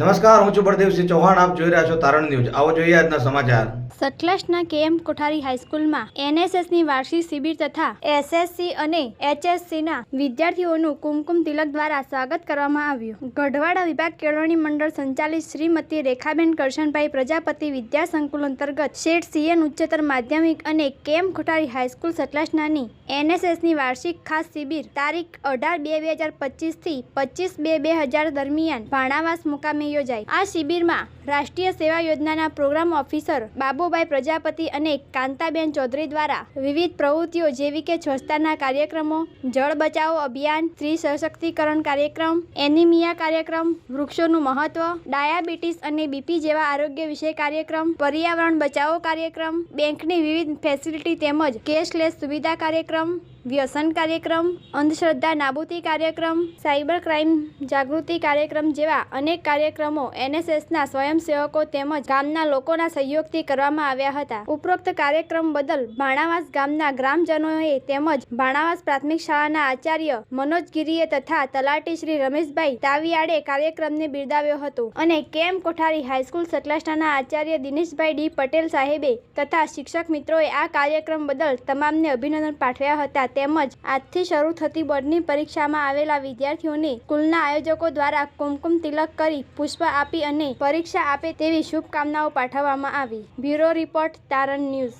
નમસ્કાર, હું છું બળદેવસિંહ ચૌહાણ, આપ જોઈ રહ્યા છો તારણ ન્યૂઝ. આવો જોઈએ આજના સમાચાર. સતલજના કેએમ કોઠારી હાઈસ્કૂલમાં એનએસએસની વાર્ષિક શિબિર તથા એસએસસી અને એચએસસીના વિદ્યાર્થીઓનું કુમકુમ તિલક દ્વારા સ્વાગત કરવામાં આવ્યું. ગઢવાડા વિભાગ કેળવણી મંડળ સંચાલિત શ્રીમતી રેખાબેન કરશનભાઈ પ્રજાપતિ વિદ્યા સંકુલ અંતર્ગત શેઠ સીએન ઉચ્ચતર માધ્યમિક અને કેએમ કોઠારી હાઈસ્કૂલ સતલાસનાની એનએસએસની વાર્ષિક ખાસ શિબિર તારીખ અઢાર બે બે હજાર પચીસથી પચીસ બે બે હજાર દરમિયાન ભાણાવાસ મુકામે યોજાઈ આ શિબિરમાં રાષ્ટ્રીય સેવા યોજનાના પ્રોગ્રામ ઓફિસર બાબુભાઈ પ્રજાપતિ અને કાંતાબેન ચૌધરી દ્વારા વિવિધ પ્રવૃત્તિઓ જેવી કે સ્વચ્છતાના કાર્યક્રમો, જળ બચાવો અભિયાન, સ્ત્રી સશક્તિકરણ કાર્યક્રમ, એનિમિયા કાર્યક્રમ, વૃક્ષોનું મહત્વ, ડાયાબિટીસ અને બીપી જેવા આરોગ્ય વિષય કાર્યક્રમ, પર્યાવરણ બચાવો કાર્યક્રમ, બેંકની વિવિધ ફેસિલિટી તેમજ કેશલેસ સુવિધા કાર્યક્રમ વ્યસન કાર્યક્રમ, અંધશ્રદ્ધા નાબૂદી કાર્યક્રમ, સાયબર ક્રાઇમ જાગૃતિ કાર્યક્રમ જેવા અનેક કાર્યક્રમો એનએસએસના સ્વયંસેવકો તેમજ ગામના લોકોના સહયોગથી કરવામાં આવ્યા હતા. ઉપરોક્ત કાર્યક્રમ બદલ ભાણાવાસ ગામના ગ્રામજનોએ તેમજ ભાણાવાસ પ્રાથમિક શાળાના આચાર્ય મનોજ ગીરીએ તથા તલાટી શ્રી રમેશભાઈ તાવિયાડે કાર્યક્રમને બિરદાવ્યો હતો. અને કેમ કોઠારી હાઈસ્કૂલ સતલાસણાના આચાર્ય દિનેશભાઈ ડી પટેલ સાહેબે તથા શિક્ષક મિત્રોએ આ કાર્યક્રમ બદલ તમામને અભિનંદન પાઠવ્યા હતા. તેમજ આજથી શરૂ થતી બોર્ડની પરીક્ષામાં આવેલા વિદ્યાર્થીઓને સ્કૂલના આયોજકો દ્વારા કુમકુમ તિલક કરી પુષ્પ આપી અને પરીક્ષા આપે તેવી શુભકામનાઓ પાઠવવામાં આવી. Bureau report Taran news.